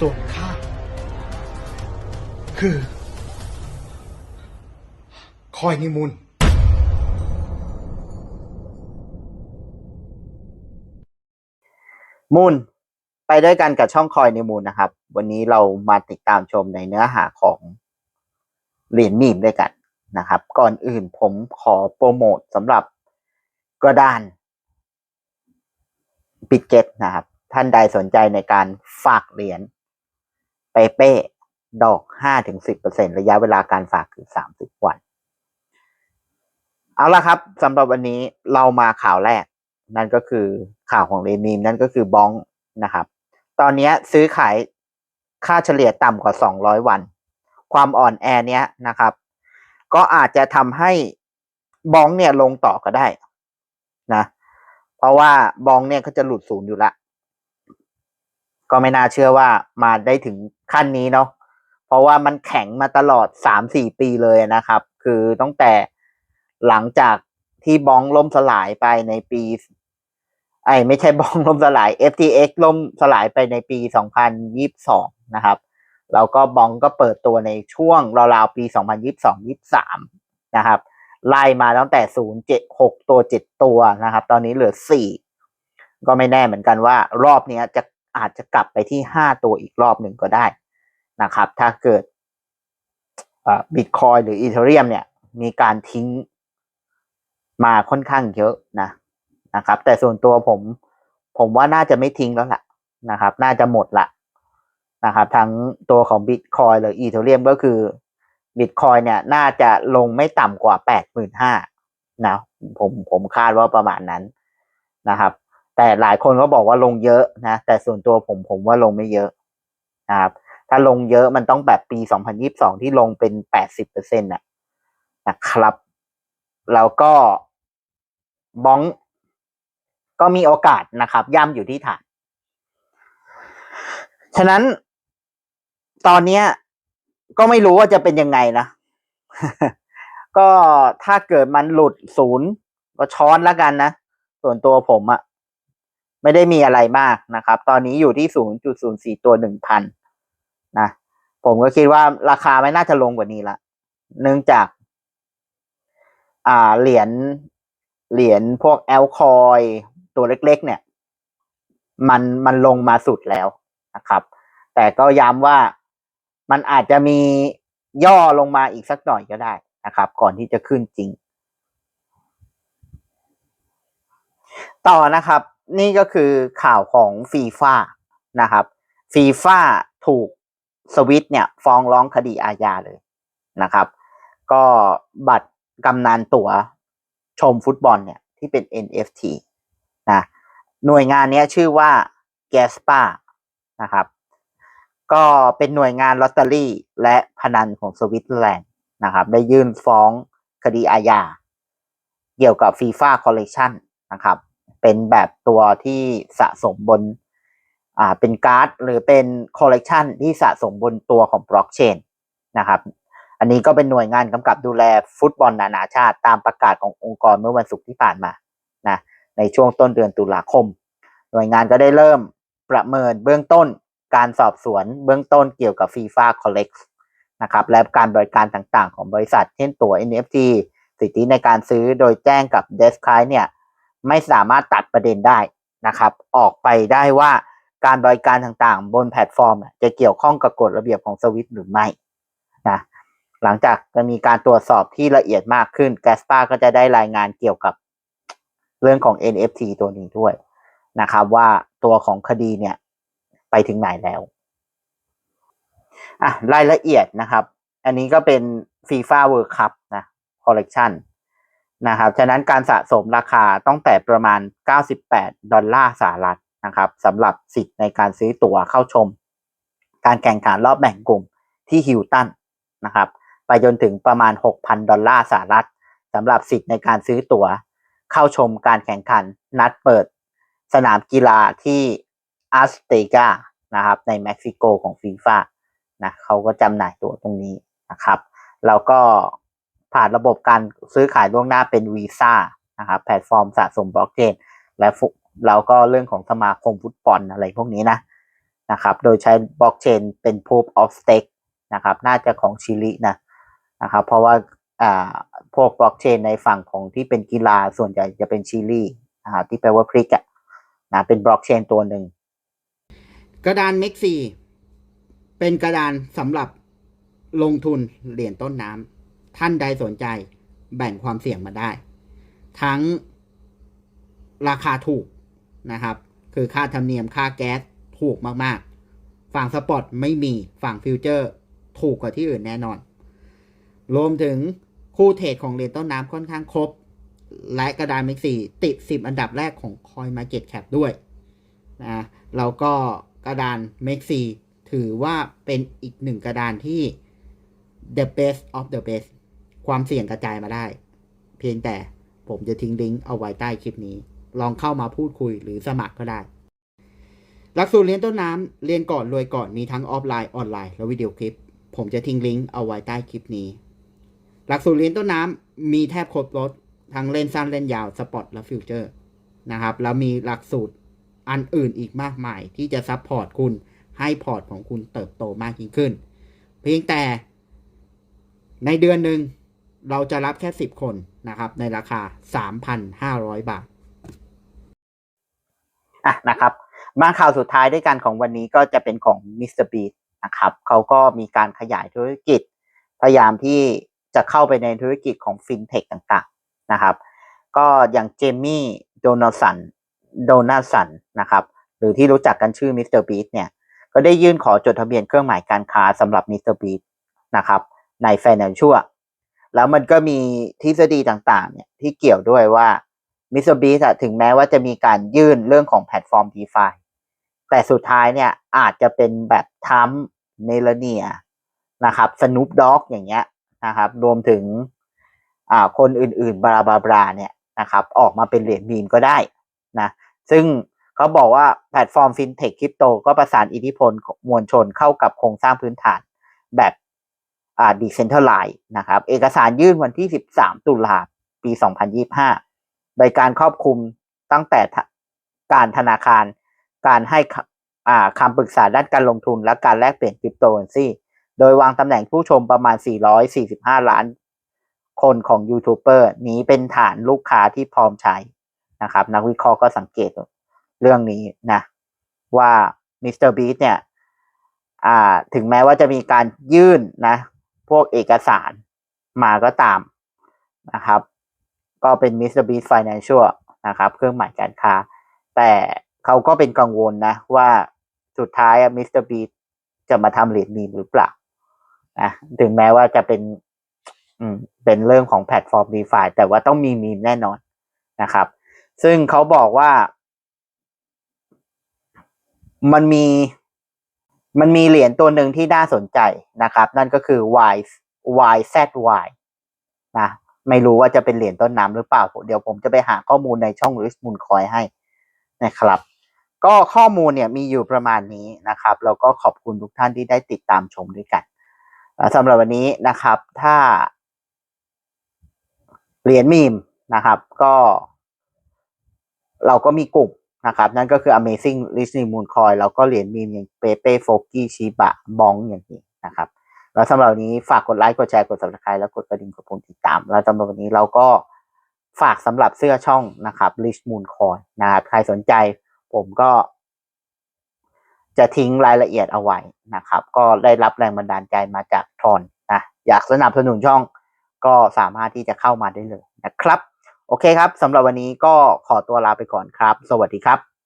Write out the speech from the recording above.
ส่วนข้าคือ คอยนิมูลมูลไปด้วยกันกับช่องคอยในมูลนะครับ วันนี้เรามาติดตามชมในเนื้อหาของเหรียญมีมด้วยกันนะครับ ก่อนอื่นผมขอโปรโมทสำหรับกระดานปิดเก็ตนะครับ ท่านใดสนใจในการฝากเหรียญ เปเป้ดอก5-10%ระยะเวลาการฝากคือ30วัน เอาละครับสำหรับวันนี้เรามาข่าวแรก นั่นก็คือข่าวของเรมีมนั่นก็คือบ้องนะครับ ตอนนี้ซื้อขายค่าเฉลี่ยต่ำกว่า200วัน ความอ่อนแอเนี้ยนะครับ ก็อาจจะทำให้บ้องเนี่ยลงต่อก็ได้นะเพราะว่าบองเนี่ยเขาจะหลุดศูนย์อยู่ละ ก็ไม่น่าเชื่อว่ามาได้ถึงขั้นนี้เนาะเพราะว่ามันแข็งมาตลอดสามสี่ปีเลยนะครับ คือตั้งแต่หลังจากที่บ้องล่มสลายไปในปี ไอ้ไม่ใช่บ้องล่มสลาย FTX ล่มสลายไปในปี 2022 นะครับแล้วก็บ้องก็เปิดตัวในช่วงราวๆปี 2022-23 นะครับ ไล่มาตั้งแต่ 0 7 6 ตัว 7 ตัวนะครับ ตอนนี้เหลือ 4 ก็ไม่แน่เหมือนกันว่ารอบนี้จะ อาจจะกลับไปที่5ตัวอีกรอบหนึ่งก็ได้นะครับ ถ้าเกิดบิตคอยหรืออีเทเรียมเนี่ย มีการทิ้งมาค่อนข้างเยอะนะนะครับ แต่ส่วนตัวผมผมว่าน่าจะไม่ทิ้งแล้วล่ะนะครับ น่าจะหมดละนะครับ ทั้งตัวของบิตคอยหรืออีเทเรียมก็คือบิตคอยเนี่ย น่าจะลงไม่ต่ำกว่าแปดหมื่นห้านะผมผมคาดว่าประมาณนั้นนะครับ แต่หลายคนก็บอกว่าลงเยอะนะ แต่ส่วนตัวผมผมว่าลงไม่เยอะนะครับ ถ้าลงเยอะมันต้องแบบปี 2022 ที่ลงเป็น 80%นะนะครับ แล้วก็บ้อง ก็มีโอกาสนะครับ ย่ำอยู่ที่ฐาน ฉะนั้นตอนนี้ก็ไม่รู้ว่าจะเป็นยังไงนะ ก็ถ้าเกิดมันหลุดศูนย์ก็ช้อนแล้วกันนะ ส่วนตัวผมอะ ไม่ได้มีอะไรมากนะครับ ตอนนี้อยู่ที่ศูนย์จุดศูนย์สี่ตัวหนึ่งพันนะ ผมก็คิดว่าราคาไม่น่าจะลงกว่านี้ละ เนื่องจาก อ่า เหรียญ เหรียญพวกแอลคอยตัวเล็ก ๆ เนี่ย มันมันลงมาสุดแล้วนะครับ แต่ก็ย้ำว่ามันอาจจะมีย่อลงมาอีกสักหน่อยก็ได้นะครับ ก่อนที่จะขึ้นจริง ต่อนะครับ นี่ก็คือข่าวของฟีฟ่านะครับฟีฟ่าถูกสวิตเนี่ยฟ้องร้องคดีอาญาเลยนะครับ ก็บัตรกำนันตั๋วชมฟุตบอลเนี่ยที่เป็น NFT นะหน่วยงานนี้ชื่อว่า g a s p a นะครับ ก็เป็นหน่วยงานลอตเตอรี่และพนันของสวิตเซอร์แลนด์นะครับ ได้ยื่นฟ้องคดีอาญาเกี่ยวกับ FIFA Collection นะครับ เป็นแบบตัวที่สะสมบนอ่าเป็นการ์ด หรือเป็นคอลเลกชันที่สะสมบนตัวของบล็อกเชนนะครับอันนี้ก็เป็นหน่วยงานกำกับดูแลฟุตบอลนานาชาติ ตามประกาศขององค์กรเมื่อวันศุกร์ที่ผ่านมานะในช่วงต้นเดือนตุลาคม หน่วยงานก็ได้เริ่มประเมินเบื้องต้นการสอบสวนเบื้องต้นเกี่ยวกับ FIFA Collect นะครับและการบริการต่างๆ ของบริษัท เช่นตัว NFT สิทธิในการซื้อโดยแจ้งกับ d e s k เนี่ย ไม่สามารถตัดประเด็นได้นะครับ ออกไปได้ว่าการบริการต่างๆ บนแพลตฟอร์ม จะเกี่ยวข้องกับกฎระเบียบของสวิตหรือไม่นะหลังจากจะมีการตรวจสอบที่ละเอียดมากขึ้นแกสปาก็จะได้รายงานเกี่ยวกับเรื่องของ NFT ตัวนี้ด้วยนะครับ ว่าตัวของคดีเนี่ยไปถึงไหนแล้วอะรายละเอียดนะครับ อันนี้ก็เป็น FIFA World Cup นะ Collection นะครับฉะนั้นการสะสมราคาต้องแต่ประมาณ 98 ดอลลาร์สหรัฐนะครับสำหรับสิทธิ์ในการซื้อตั๋วเข้าชม การแข่งขันรอบแบ่งกลุ่มที่ฮิลตันนะครับไปจนถึงประมาณ 6,000 ดอลลาร์สหรัฐสำหรับสิทธิ์ในการซื้อตั๋วเข้าชมการแข่งขันนัดเปิดสนามกีฬาที่อัสเตกานะครับในเม็กซิโกของฟีฟ่านะเขาก็จำหน่ายตั๋วตรงนี้นะครับ แล้วก็ ผ่านระบบการซื้อขายล่วงหน้าเป็นวีซ่านะครับแพลตฟอร์มสะสมบล็อกเชนและแล้วก็เรื่องของสมาคมฟุตบอลอะไรพวกนี้นะนะครับ โดยใช้บล็อกเชนเป็น proof of stake นะครับ น่าจะของชิลินะนะครับ เพราะว่าอ่าพวกบล็อกเชนในฝั่งของที่เป็นกีฬาส่วนใหญ่จะเป็นชิลีนะครับที่แปลว่าพริกอะนะเป็นบล็อกเชนตัวหนึ่งกระดานเม็กซีเป็นกระดานสำหรับลงทุนเหรียญต้นน้ำ ท่านใดสนใจแบ่งความเสี่ยงมาได้ ทั้งราคาถูกนะครับ คือค่าธรรมเนียมค่าแก๊สถูกมากๆ ฝั่งสปอร์ตไม่มีฝั่งฟิวเจอร์ถูกกว่าที่อื่นแน่นอน รวมถึงคู่เทรดของเหรียญต้นน้ำค่อนข้างครบ และกระดานเม็กซีติด 10 อันดับแรกของ Coin Market Cap ด้วยนะแล้วก็กระดานเม็กซีถือว่าเป็นอีกหนึ่งกระดานที่ the best of the best ความเสี่ยงกระจายมาได้ เพียงแต่ผมจะทิ้งลิงก์เอาไว้ใต้คลิปนี้ ลองเข้ามาพูดคุยหรือสมัครก็ได้ หลักสูตรเรียนต้นน้ำเรียนก่อนรวยก่อนมีทั้งออฟไลน์ออนไลน์และวิดีโอคลิป ผมจะทิ้งลิงก์เอาไว้ใต้คลิปนี้ หลักสูตรเรียนต้นน้ำมีแทบครบรถทั้งเล่นสั้นเล่นยาวสปอร์ตและฟิวเจอร์นะครับแล้วมีหลักสูตรอันอื่นอีกมากมายที่จะซัพพอร์ตคุณให้พอร์ตของคุณเติบโตมากยิ่งขึ้น เพียงแต่ในเดือนหนึ่ง เราจะรับแค่ 10 คนนะครับในราคา 3,500 บาทอะนะครับ มาข่าวสุดท้ายด้วยกันของวันนี้ก็จะเป็นของ Mr. Beast นะครับเขาก็มีการขยายธุรกิจ พยายามที่จะเข้าไปในธุรกิจของฟินเทคต่างๆนะครับ ก็อย่างเจมี่โดนัลสันโดนัลสันนะครับ หรือที่รู้จักกันชื่อ Mr. Beast เนี่ย ก็ได้ยื่นขอจดทะเบียนเครื่องหมายการค้าสำหรับ Mr. Beast นะครับใน Financial แล้วมันก็มีทฤษฎีต่างๆ เนี่ยที่เกี่ยวด้วยว่า Mr. Beast อะถึงแม้ว่าจะมีการยื่นเรื่องของแพลตฟอร์ม DeFi แต่สุดท้ายเนี่ยอาจจะเป็นแบบทัมเมลเนียนะครับสนุปด็อกอย่างเงี้ยนะครับรวมถึงอ่าคนอื่นๆบราบราบราเนี่ยนะครับออกมาเป็นเหรียญมีมก็ได้นะซึ่งเขาบอกว่าแพลตฟอร์มฟินเทคคริปโตก็ประสานอิทธิพลมวลชนเข้ากับโครงสร้างพื้นฐานแบบ อ่าดิเซนเทอร์ไลน์นะครับ เอกสารยื่นวันที่ 13 ตุลาปี 2025 โดยการครอบคลุมตั้งแต่การธนาคาร การให้คำปรึกษาด้านการลงทุนและการแลกเปลี่ยนคริปโตเคอเรนซีโดยวางตำแหน่งผู้ชมประมาณ 445 ล้านคนของยูทูบเบอร์นี้เป็นฐานลูกค้าที่พร้อมใช้นะครับ นักวิเคราะห์ก็สังเกตเรื่องนี้นะว่ามิสเตอร์บีเนี่ยถึงแม้ว่าจะมีการยื่นนะ พวกเอกสารมาก็ตามนะครับ ก็เป็น Mr. Beast Financial นะครับ เครื่องหมายการค้า แต่เขาก็เป็นกังวลนะ ว่าสุดท้ายมิสเตอร์บีจะมาทำเหรียญมีมหรือเปล่านะถึงแม้ว่าจะเป็นอืมเป็นเรื่องของแพลตฟอร์ม d e f i แต่ว่าต้องมีมีมแน่นอนนะครับ ซึ่งเขาบอกว่า มันมี มันมีเหรียญตัวหนึ่งที่น่าสนใจนะครับ นั่นก็คือ Y YZY นะไม่รู้ว่าจะเป็นเหรียญต้นน้ำหรือเปล่า เดี๋ยวผมจะไปหาข้อมูลในช่อง r i c h m o o n Coin ให้นะครับ ก็ข้อมูลเนี่ยมีอยู่ประมาณนี้นะครับ แล้วก็ขอบคุณทุกท่านที่ได้ติดตามชมด้วยกันสำหรับวันนี้นะครับ ถ้าเหรียญมีมนะครับ ก็ เราก็มีกลุ่ม นะครับนั่นก็คือ Amazing Listening Moon Coin แล้วก็เหรียญมีมอย่างเปเป้โฟกี้ชิบะบองอย่างนี้นะครับแล้วสำหรับวันนี้ฝากกดไลค์กดแชร์กด subscribe แล้วกดกระดิ่งกดปุ่มติดตาม แล้วสำหรับวันนี้เราก็ฝากสำหรับเสื้อช่องนะครับ Rich Moon Coin นะครับใครสนใจผมก็จะทิ้งรายละเอียดเอาไว้นะครับ ก็ได้รับแรงบันดาลใจมาจากทอนนะอยากสนับสนุนช่องก็สามารถที่จะเข้ามาได้เลยนะครับ โอเคครับสำหรับวันนี้ก็ขอตัวลาไปก่อนครับ สวัสดีครับ